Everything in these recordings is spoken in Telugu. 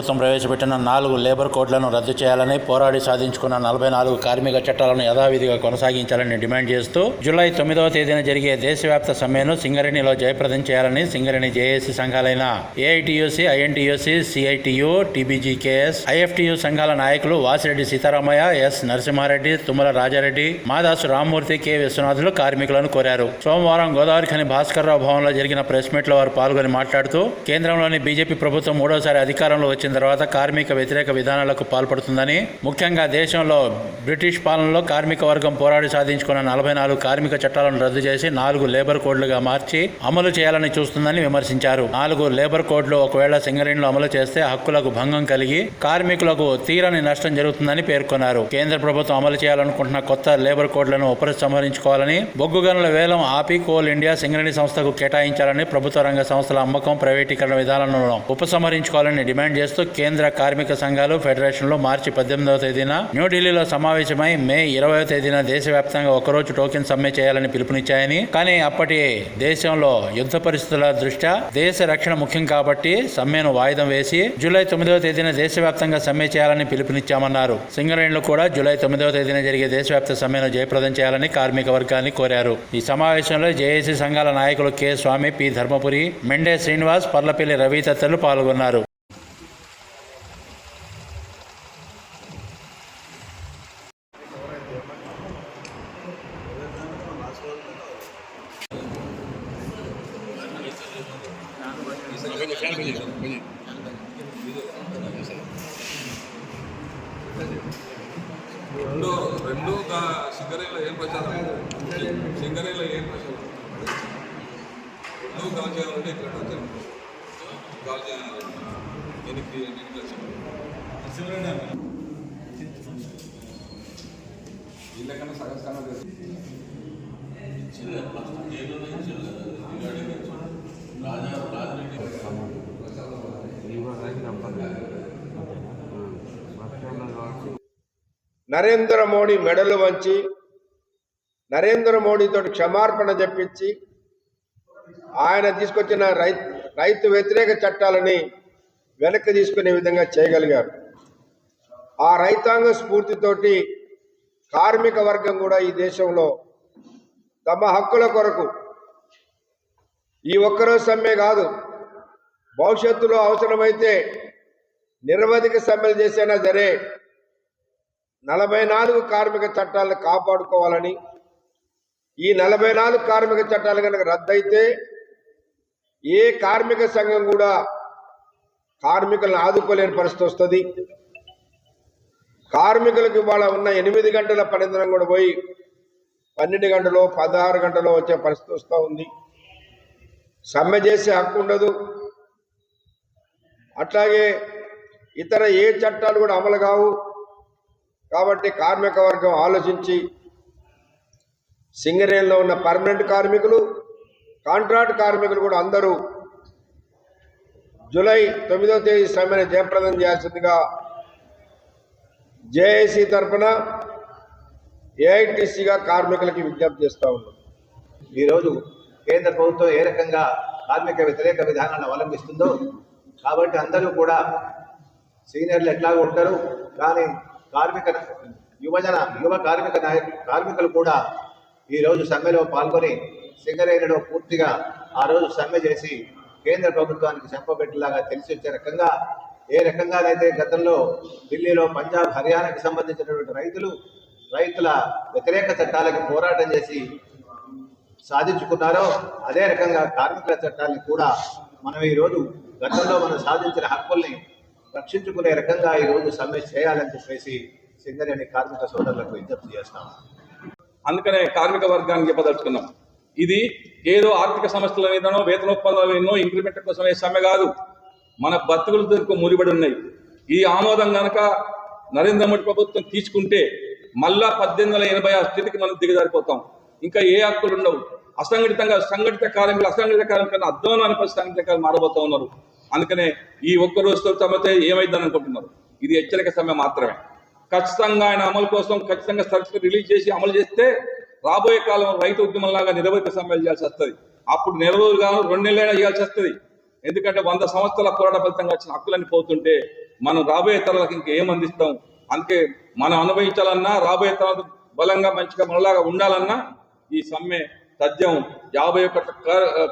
ప్రభుత్వం ప్రవేశపెట్టిన నాలుగు లేబర్ కోడ్లను రద్దు చేయాలని పోరాడి సాధించుకున్న నలభై నాలుగు కార్మిక చట్టాలను యథావిధిగా కొనసాగించాలని డిమాండ్ చేస్తూ జూలై తొమ్మిదవ తేదీన జరిగే దేశవ్యాప్త సమ్మెను సింగరేణిలో జయప్రదం చేయాలని Singareni JAC సంఘాలైన AITUC INTUC CITU TBGKS IFTU సంఘాల నాయకులు వాసిరెడ్డి సీతారామయ్య ఎస్ నరసింహారెడ్డి తుమ్మల రాజారెడ్డి మాదాసు రామ్మూర్తి కె విశ్వనాథులు కార్మికులను కోరారు. సోమవారం గోదావరి ఖని భాస్కర్రావు భవన్లో జరిగిన ప్రెస్ మీట్లో వారు పాల్గొని మాట్లాడుతూ కేంద్రంలోని బీజేపీ ప్రభుత్వం మూడోసారి అధికారంలో వచ్చిన తర్వాత కార్మిక వ్యతిరేక విధానాలకు పాల్పడుతుందని ముఖ్యంగా దేశంలో బ్రిటిష్ పాలనలో కార్మిక వర్గం పోరాడి సాధించుకున్న నలభై నాలుగు కార్మిక చట్టాలను రద్దు చేసి నాలుగు లేబర్ కోడ్లుగా మార్చి అమలు చేయాలని చూస్తుందని విమర్శించారు. నాలుగు లేబర్ కోడ్లు ఒకవేళ సింగరేణిలో అమలు చేస్తే హక్కులకు భంగం కలిగి కార్మికులకు తీరని నష్టం జరుగుతుందని పేర్కొన్నారు. కేంద్ర ప్రభుత్వం అమలు చేయాలనుకుంటున్న కొత్త లేబర్ కోడ్లను ఉపసంహరించుకోవాలని బొగ్గు గనుల వేలం ఆపి కోల్ ఇండియా సింగరేణి సంస్థకు కేటాయించాలని ప్రభుత్వ రంగ సంస్థల అమ్మకం ప్రైవేటీకరణ విధానాలను ఉపసంహరించుకోవాలని డిమాండ్ చేస్తూ కేంద్ర కార్మిక సంఘాలు ఫెడరేషన్లు మార్చి పద్దెనిమిదవ తేదీన న్యూఢిల్లీలో సమావేశమై మే ఇరవై తేదీన దేశవ్యాప్తంగా ఒకరోజు టోకెన్ సమ్మె చేయాలని పిలుపునిచ్చాయని. కానీ అప్పటి దేశంలో యుద్ధ పరిస్థితుల దృష్ట్యా దేశ రక్షణ ముఖ్యం కాబట్టి సమ్మెను వాయిదం వేసి జూలై తొమ్మిదవ తేదీన దేశవ్యాప్తంగా సమ్మె చేయాలని పిలుపునిచ్చామన్నారు. సింగరేణులు కూడా జూలై తొమ్మిదవ తేదీన జరిగే దేశవ్యాప్త సమ్మెను జయప్రదం చేయాలని కార్మిక వర్గాన్ని కోరారు. ఈ సమావేశంలో జేఏసీ సంఘాల నాయకులు కె స్వామి పి ధర్మపురి మెండే శ్రీనివాస్ పర్లపల్లి రవి తదితరులు పాల్గొన్నారు. రెండు రెండు సింగరేలో ఏం ప్రచారం? సింగరేలో ఏం ప్రచారం? రెండు కాల్ చేయాలంటే ఇక్కడ వచ్చాను కాల్ చేయాలి. ఎనికి ఎనికి వచ్చాను వీళ్ళకన్నా సగం సగం తెలుసు నరేంద్ర మోడీ మెడలు వంచి నరేంద్ర మోడీతో క్షమార్పణ చెప్పించి ఆయన తీసుకొచ్చిన రైతు రైతు వ్యతిరేక చట్టాలని వెనక్కి తీసుకునే విధంగా చేయగలిగారు. ఆ రైతాంగ స్ఫూర్తితోటి కార్మిక వర్గం కూడా ఈ దేశంలో తమ హక్కుల కొరకు ఈ ఒక్కరోజు సమ్మె కాదు భవిష్యత్తులో అవసరమైతే నిరవధిక సమ్మెలు చేసైనా సరే నలభై నాలుగు కార్మిక చట్టాలను కాపాడుకోవాలని ఈ నలభై నాలుగు కార్మిక చట్టాలు కనుక రద్దయితే ఏ కార్మిక సంఘం కూడా కార్మికులను ఆదుకోలేని పరిస్థితి వస్తుంది. కార్మికులకు ఇవాళ ఉన్న ఎనిమిది గంటల పనిదినం కూడా పోయి పన్నెండు గంటలో పదహారు గంటలో వచ్చే పరిస్థితి వస్తూ ఉంది. సమ్మె చేసే హక్కు ఉండదు. అట్లాగే ఇతర ఏ చట్టాలు కూడా అమలు కావు. కాబట్టి కార్మిక వర్గం ఆలోచించి సింగరేణిలో ఉన్న పర్మనెంట్ కార్మికులు కాంట్రాక్ట్ కార్మికులు కూడా అందరూ జూలై తొమ్మిదవ తేదీ సమ్మెను జయప్రదం చేయాల్సిందిగా జేఏసీ తరఫున ఏఐటీసీగా కార్మికులకి విజ్ఞప్తి చేస్తూ ఉన్నాం. ఈరోజు కేంద్ర ప్రభుత్వం ఏ రకంగా కార్మిక వ్యతిరేక విధానాన్ని అవలంబిస్తుందో కాబట్టి అందరూ కూడా సీనియర్లు ఎట్లాగో ఉంటారు కానీ కార్మిక యువజన యువ కార్మిక నాయక కార్మికులు కూడా ఈరోజు సమ్మెలో పాల్గొని సింగరేణిలో పూర్తిగా ఆ రోజు సమ్మె చేసి కేంద్ర ప్రభుత్వానికి చెంపబెట్టేలాగా తెలిసి వచ్చే రకంగా ఏ రకంగానైతే గతంలో ఢిల్లీలో పంజాబ్ హర్యానాకి సంబంధించినటువంటి రైతులు రైతుల వ్యతిరేక చట్టాలకు పోరాటం చేసి సాధించుకున్నారో అదే రకంగా కార్మికుల చట్టాన్ని కూడా మనం ఈరోజు గతంలో మనం సాధించిన హక్కుల్ని రక్షించుకునే రకంగా ఈరోజు సమ్మె చేయాలని చెప్పేసి సింగరేణి కార్మిక సోదరులకు విజ్ఞప్తి చేస్తాం. అందుకనే కార్మిక వర్గాన్ని చెప్పదలుచుకున్నాం. ఇది ఏదో ఆర్థిక సమస్యల మీదనో వేతన ఒప్పందాల మీదనో ఇంక్రిమెంట్ కోసమే సమ్మె కాదు. మన బతుకులతో మురిబడి ఉన్నాయి. ఈ ఆమోదం గనక నరేంద్ర మోడీ ప్రభుత్వం తీసుకుంటే మళ్ళా పద్దెనిమిది వందల ఎనభై ఆ స్థితికి మనం దిగజారిపోతాం. ఇంకా ఏ హక్కులు ఉండవు. అసంఘటితంగా సంఘటిత కార్మికులు అసంఘటిత కార్మికులను అర్థం పరిస్థితి సంఘటిత కార్మికులు మారబోతా ఉన్నారు. అందుకనే ఈ ఒక్క రోజుతో తమ్మితే ఏమైందని అనుకుంటున్నారు? ఇది హెచ్చరిక సమయం మాత్రమే. ఖచ్చితంగా ఆయన అమలు కోసం ఖచ్చితంగా సర్టిఫికేట్ రిలీజ్ చేసి అమలు చేస్తే రాబోయే కాలం రైతు ఉద్యమంలాగా నిరవధిక సమ్మెలు చేయాల్సి వస్తుంది. అప్పుడు నెల రోజులు కాను రెండు నెలలైనా చేయాల్సి వస్తుంది. ఎందుకంటే వంద సంవత్సరాల పోరాట ఫలితంగా వచ్చిన హక్కులన్నీ పోతుంటే మనం రాబోయే తరాలకు ఇంకా అందిస్తాం? అందుకే మనం అనుభవించాలన్నా రాబోయే తరాలకు బలంగా మంచిగా మనలాగా ఉండాలన్నా ఈ సమ్మె తథ్యం యాభై ఒక్క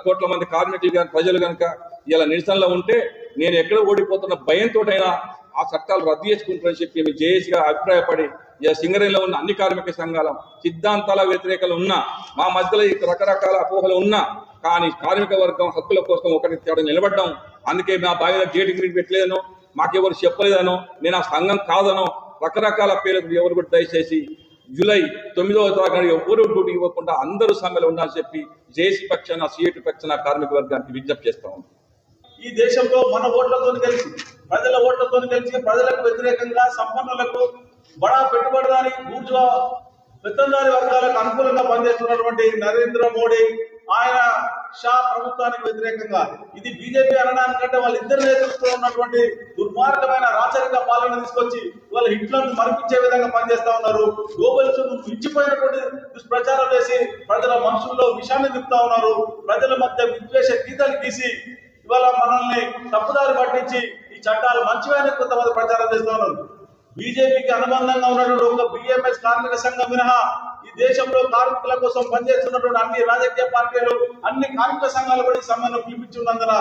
కోట్ల మంది కార్మికులు కానీ ప్రజలు కనుక ఇలా నిరసనలో ఉంటే నేను ఎక్కడ ఓడిపోతున్న భయంతోటైనా ఆ చట్టాలు రద్దు చేసుకుంటారని చెప్పి మేము జేఏసీగా అభిప్రాయపడి ఇలా సింగరేణిలో ఉన్న అన్ని కార్మిక సంఘాల సిద్ధాంతాల వ్యతిరేకలు ఉన్నా మా మధ్యలో రకరకాల అపోహలు ఉన్నా కానీ కార్మిక వర్గం హక్కుల కోసం ఒకటి తేడా నిలబడ్డాం అందుకే మా బావిలో గేటు గిరి పెట్టలేదనో మాకెవరు చెప్పలేదనో నేను ఆ సంఘం కాదనో రకరకాల పేర్లకు ఎవరు కూడా దయచేసి జూలై తొమ్మిదవ తారీఖు ఎవరు డ్యూటీ ఇవ్వకుండా అందరూ సమ్మెలో ఉండాలని చెప్పి జేసీ పక్షాన సిఐటి పక్షాన కార్మిక వర్గానికి విజ్ఞప్తి చేస్తా ఉన్నాం. ఈ దేశంలో మన ఓట్లతో కలిసి ప్రజల ఓట్లతో కలిసి ప్రజలకు వ్యతిరేకంగా సంపన్నులకు బడా పెట్టుబడిదారి బూర్జువా పెత్తందారి వర్గాలకు అనుకూలంగా పనిచేస్తున్నటువంటి నరేంద్ర మోడీ ఆయన షా ప్రభుత్వానికి వ్యతిరేకంగా. ఇది బీజేపీ అనడానికంటే వాళ్ళిద్దరి నేతృత్వంలో ఉన్నటువంటి దుర్మార్గమైన రాచరిక పాలన తీసుకొచ్చి వాళ్ళ హిట్లను మరిపించే విధంగా పనిచేస్తా ఉన్నారు. గ్లోబల్స్ మించిపోయినటువంటి దుష్ప్రచారం చేసి ప్రజల మనసుల్లో విషాన్ని నింపుతా ఉన్నారు. ప్రజల మధ్య విద్వేష గీతలు గీసి ఇవాళ మనల్ని తప్పుదారి పట్టించి ఈ చట్టాలు మంచివైన కొంతమంది ప్రచారం చేస్తున్నారు బీజేపీకి అనుబంధంగా ఉన్నటువంటి ఒక బిఎంఎస్ కార్మిక సంఘం మినహా ఈ దేశంలో కార్మికుల కోసం పనిచేస్తున్నటువంటి అన్ని రాజకీయ పార్టీలు అన్ని కార్మిక సంఘాలు కూడా ఈ సమ్మెను పిలిపించున్నందున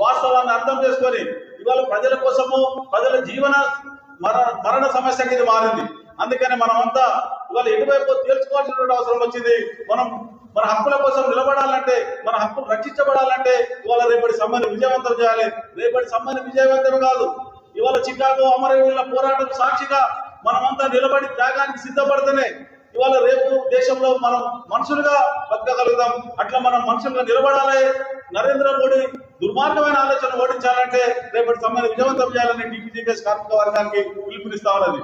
వాస్తవాన్ని అర్థం చేసుకొని ఇవాళ ప్రజల కోసము ప్రజల జీవన మరణ మరణ సమస్యకి ఇది మారింది. అందుకని మనమంతా ఇవాళ ఎటువైపు తేల్చుకోవాల్సినటువంటి అవసరం వచ్చింది మనం మన హక్కుల కోసం నిలబడాలంటే మన హక్కులు రక్షించబడాలంటే ఇవాళ రేపటి సమ్మెను విజయవంతం చేయాలి. రేపటి సమ్మెను విజయవంతం కాదు. ఇవాళ చికాగో అమరవీరుల పోరాటం సాక్షిగా మనమంతా నిలబడి త్యాగానికి సిద్ధపడితేనే ఇవాళ రేపు దేశంలో మనం మనుషులుగా బతకగలుగుతాం. అట్లా మనం మనుషులుగా నిలబడాలి. నరేంద్ర మోడీ దుర్మార్గమైన ఆలోచన ఓడించాలంటే రేపటి సమ్మెను విజయవంతం చేయాలని టీపీజీపీఎస్ కార్మిక వర్గానికి పిలుపునిస్తా ఉన్నది.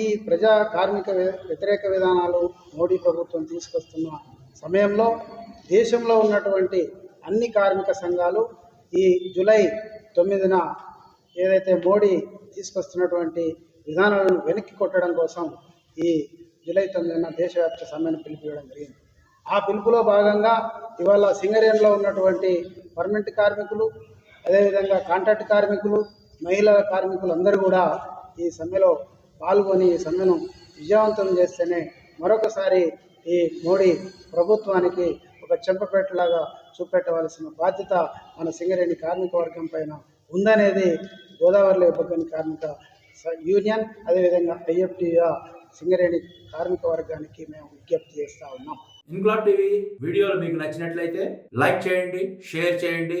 ఈ ప్రజా కార్మిక వ్యతిరేక విధానాలు మోడీ ప్రభుత్వం తీసుకొస్తున్న సమయంలో దేశంలో ఉన్నటువంటి అన్ని కార్మిక సంఘాలు ఈ జూలై తొమ్మిదిన ఏదైతే మోడీ తీసుకొస్తున్నటువంటి విధానాలను వెనక్కి కొట్టడం కోసం ఈ జూలై తొమ్మిదిన దేశవ్యాప్త సమ్మెను పిలిపివ్వడం జరిగింది. ఆ పిలుపులో భాగంగా ఇవాళ సింగరేణిలో ఉన్నటువంటి పర్మనెంట్ కార్మికులు అదేవిధంగా కాంట్రాక్ట్ కార్మికులు మహిళల కార్మికులు అందరూ కూడా ఈ సమ్మెలో పాల్గొని ఈ సమ్మెను విజయవంతం చేస్తేనే మరొకసారి ఈ మోడీ ప్రభుత్వానికి ఒక చెంపపేటలాగా చూపెట్టవలసిన బాధ్యత మన సింగరేణి కార్మిక వర్గం పైన ఉందనేది గోదావరిలో ఇబ్బంది కార్మిక స- యూనియన్ అదేవిధంగా ఐఎఫ్టీగా సింగరేణి కార్మిక వర్గానికి మేము విజ్ఞప్తి చేస్తూ ఉన్నాం. ఇంక్లాబ్ టీవీ వీడియోలు మీకు నచ్చినట్లయితే లైక్ చేయండి షేర్ చేయండి